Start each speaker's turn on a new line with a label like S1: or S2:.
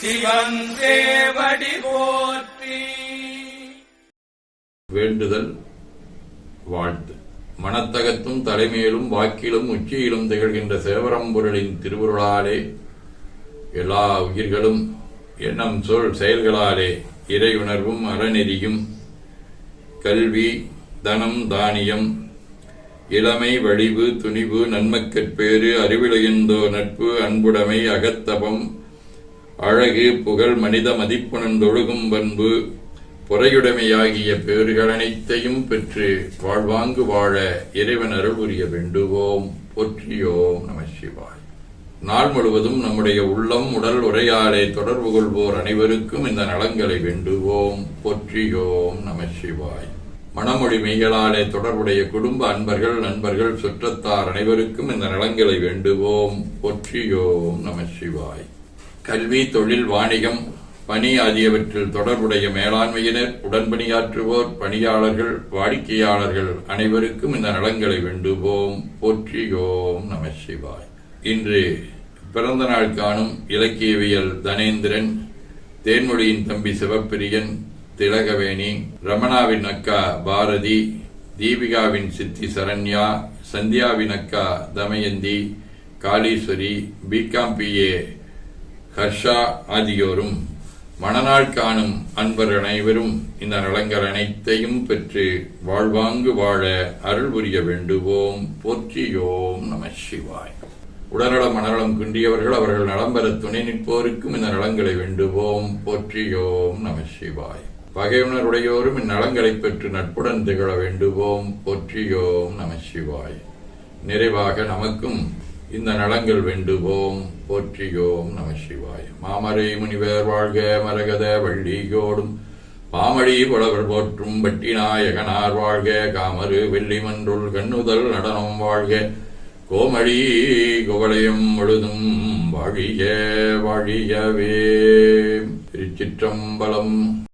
S1: சிவன் தேவடி போற்றி.
S2: வேண்டுதல் வாழ்த்து. மனத்தகத்தும் தலைமையிலும் வாக்கிலும் உச்சியிலும் திகழ்கின்ற சேவரம்பொருளின் திருவுருளாலே எல்லா உயிர்களும் எண்ணம் சொல் செயல்களாலே இறையுணர்வும் அறநெறியும் கல்வி தனம் தானியம் இளமை வடிவு துணிவு நன்மக்கற்பேறு அறிவிழையந்தோ நட்பு அன்புடைமை அகத்தபம் அழகு புகழ் மனித மதிப்புணர்ந்தொழுகும் பண்பு பொறையுடைமையாகிய பேறுகள் அனைத்தையும் பெற்று வாழ்வாங்கு வாழ இறைவன் அருள் உரிய வேண்டுவோம். போற்றியோம் நம சிவாய். நாள் முழுவதும் நம்முடைய உள்ளம் உடல் உரையாடை தொடர்பு கொள்வோர் அனைவருக்கும் இந்த நலங்களை வேண்டுவோம். போற்றியோம் நம சிவாய். மனமொழி மெய்களாலே தொடர்புடைய குடும்ப அன்பர்கள் நண்பர்கள் சுற்றத்தார் அனைவருக்கும் இந்த நலங்களை வேண்டுவோம். பொற்றியோம் நம சிவாய். கல்வி தொழில் வாணிகம் பணி ஆகியவற்றில் தொடர்புடைய மேலாண்மையினர் உடன்பணியாற்றுவோர் பணியாளர்கள் வாடிக்கையாளர்கள் அனைவருக்கும் இந்த நலன்களை வேண்டுவோம். போற்றியோம் நம சிவாய். இன்று பிறந்த நாள் காணும் இலக்கியவியல் தனேந்திரன் தேன்மொழியின் தம்பி சிவப்பிரியன் திலகவேணி ரமணாவின் அக்கா பாரதி தீபிகாவின் சித்தி சரண்யா சந்தியாவின் அக்கா தமயந்தி காளீஸ்வரி பிகாம் பிஏ ஹர்ஷா ஆகியோரும் மணநாள் காணும் அன்பர் அனைவரும் இந்த நலங்கள் அனைத்தையும் பெற்று வாழ்வாங்கு வாழ அருள் புரிய வேண்டுவோம். போற்றியோம் நம சிவாய். உடல்நல மனநலம் குன்றியவர்கள் அவர்கள் நலம் பெற துணை நிற்போருக்கும் இந்த நலங்களை வேண்டுவோம். போற்றியோம் நம சிவாய். பகையுணருடையோரும் இந்நலங்களை பெற்று நட்புடன் திகழ வேண்டுவோம். போற்றியோம் நம சிவாய். நிறைவாக நமக்கும் இந்த நலங்கள் வேண்டுவோம் போற்றியோம் நம சிவாய. மாமரை முனிவர் வாழ்க மரகத வள்ளியோடும். பாமடி புலவர் போற்றும் பட்டிநாயகனார் வாழ்க காமரு வெள்ளிமன்றுள் கண்ணுதல் நடனம் வாழ்க. கோமடி குவளையம் முழுதும் வாழிய வாழியவே. திருச்சிற்றம்பலம்